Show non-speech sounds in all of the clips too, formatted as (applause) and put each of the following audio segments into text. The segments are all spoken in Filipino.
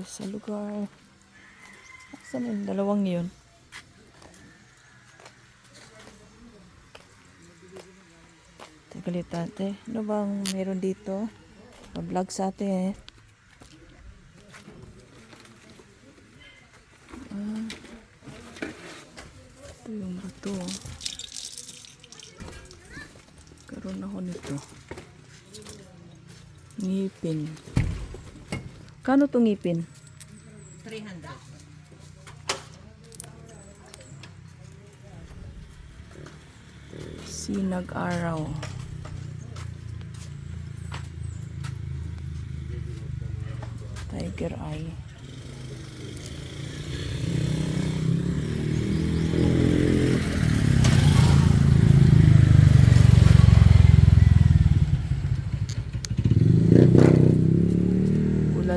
dito sa lugar. Saan yung dalawang yun? Tagalit ate. Ano bang meron dito? Pa-vlog sa ate eh. Ah. Ito yung bato. oh. Karoon ako nito. Ngipin. Kano to ngipin? 300. Sinag araw. Tiger eye.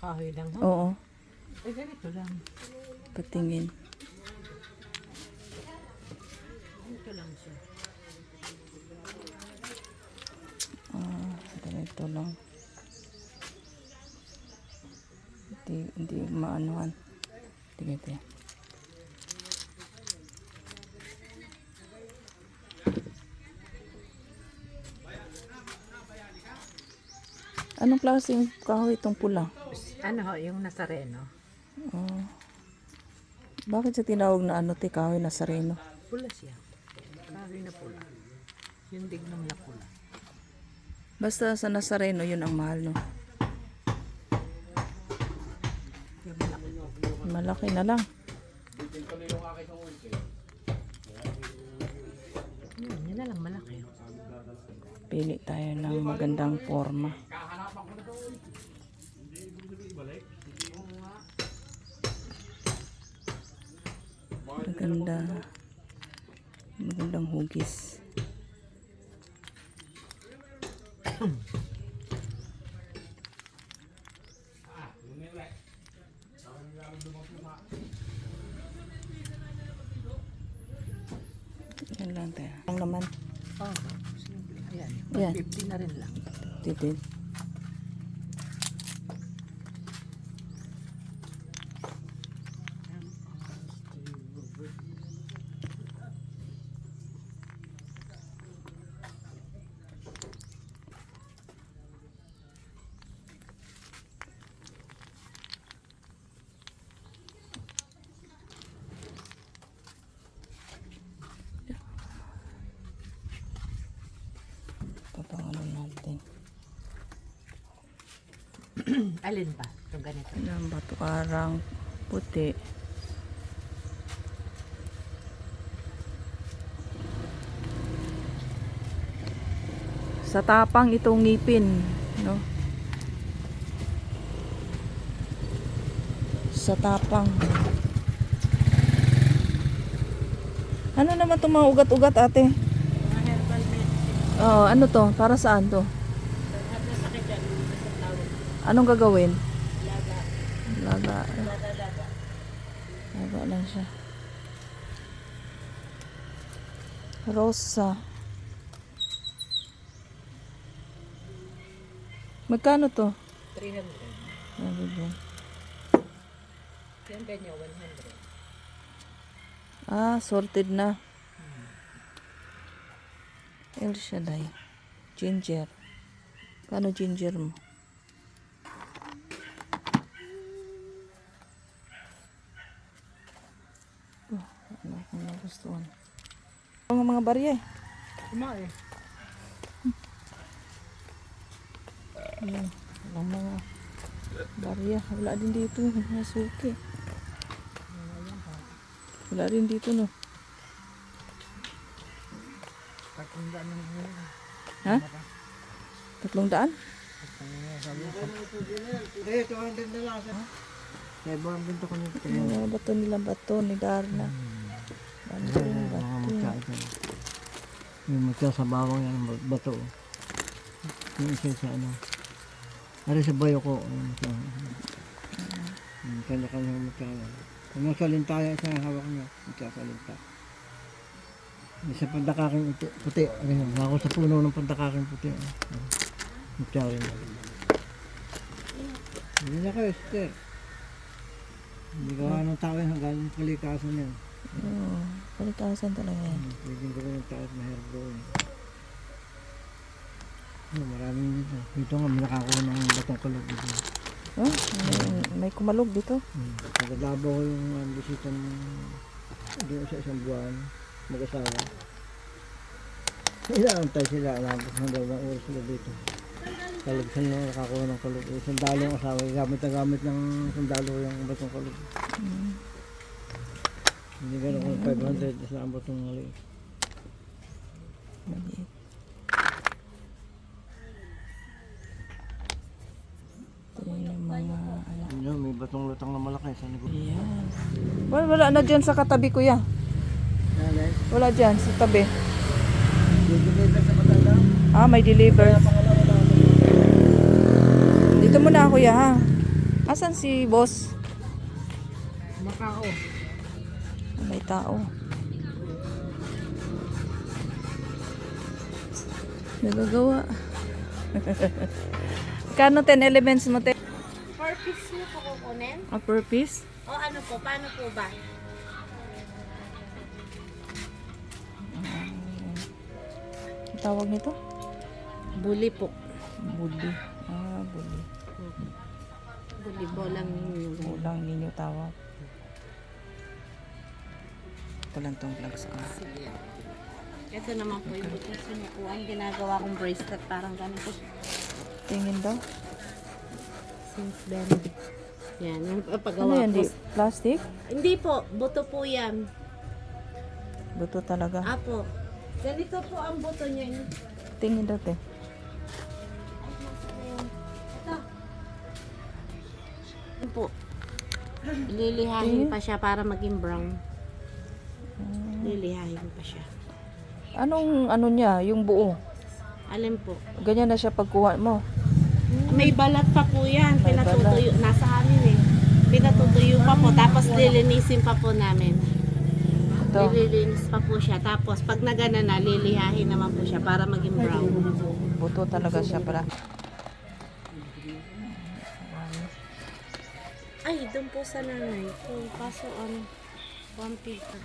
Kahoy lang ho. Oo. Eh, ganito lang. Patingin. Ganito lang siya. Ah, ganito lang. Hindi, hindi maanuhan. Tingnan ito. Anong klaseng kahoy itong pula? Ano ho, yung Nazareno. Ah. bakit sa tinawag na ano, te, kahoy na sareno? Pula siya. Kahoy na pula. Yung dignum na pula. Basta sa Nazareno, yun ang mahal, no? Yung malaki. Malaki na lang. Yun, yun na lang malaki. Pili tayo ng magandang forma. Maganda. Magandang hugis. Yan lang tayo. Ang naman. Oh. Ayan. Yan. 150 na rin lang. Titin. Papangalo natin. Alin ba? Itong ganito. Yan, bato karang puti. Sa tapang itong ngipin, no? Sa tapang. Ano naman itong mga ugat-ugat ate? Mga herbal medicine. Oo, ano to? Para saan to? Lahat na sakit yan. Sa tawag. Anong gagawin? Laga. Laga. Laga, laga. Laga lang siya. Rosa. Magkano to? 300. Sabi ko. Yung ganyan, 100. Ah, sorted na. El Shaddai. Ginger. Kano ginger mo? Oh, ano akong nagustuhan. Mga mga barya eh. Kuma eh. Ayan, walang mga barya. Wala din dito. Mga suki. Wala rin dito no. Patunda ng yun. Ha? Tatlong daan? Eh, 200 na lang. Sa ibang benta ko nito. Yung bato nila bato ni Darna. Banding Mga bato. mutya ito. Yung mutya sa bawang yan, ang bato. Yung isa sa ano. Ari sa bayo ko. Yung mutya. Yung kanya-kanya mutya yan. Kung nasa lintaya siya, hawak niya. Mutya sa linta. Yung sa pandakaking puti. yun? Ako sa puno ng pandakaking puti. Mutya rin. Hindi na kayo, sister. Hindi gawa ng tao yan hanggang kalikasan yan. Oo. Kalikasan talaga yan. Hmm, Pwedeng gawin ng tao at mahirap gawin. Oh, maraming dito. Dito nga, may nakakuha ng batong kalog dito. Oh, may, may kumalog dito. Hmm. Pagkadabaw ko yung um, bisita ng doon sa isang buwan, mag-asawa. Inaantay sila, alabot ng dalawang oras sila dito. Kalagsan lang nakakuha ng kalog. Eh, sandalo ang asawa, gamit na gamit ng sandalo yung batong kalog. Mm. Hindi ganun kung 500 isa ang batong maliit. Maliit. Ito yung mga ano. Yun, may batong lutang na malaki sa negosyo. Ayan. Wala, wala na dyan sa katabi kuya. Nanay, Wala dyan sa tabi. sa. Ah, may deliver. Dito muna kuya ha. Asan si boss? Macao. May tao. Nagagawa. (laughs) Kano 10 elements mo, te? For piece niyo po kukunin? A per piece? O ano po, paano po ba? Ang tawag nito? Buli po. Buli. Ah, buli. Buli bolang ninyo. Ulang ninyo tawag. Ito lang tong vlog sa akin. Sige. Ito naman po yung niyo po. Ang ginagawa kong bracelet parang ganito. Tingin daw. Since Benedict. Yan, yung Ano paggawa yan? po. Di, plastic? Hindi po, buto po yan. Buto talaga. Apo. Ganito po ang buto niya. Tingin daw, te. Ito. Yan po. Lilihahin pa siya para maging brown. Lilihahin pa siya. Anong ano niya? Yung buo. Alin po? Ganyan na siya pagkuha mo. May balat pa po yan. May Pinatutuyo. Nasa amin eh. Pinatutuyo pa po. Tapos lilinisin pa po namin. Ito. Lililinis pa po siya. Tapos pag nagana na, lilihahin naman po siya para maging brown. Buto talaga siya pala. Ay, doon po sa nanay. So, kaso ano, one paper.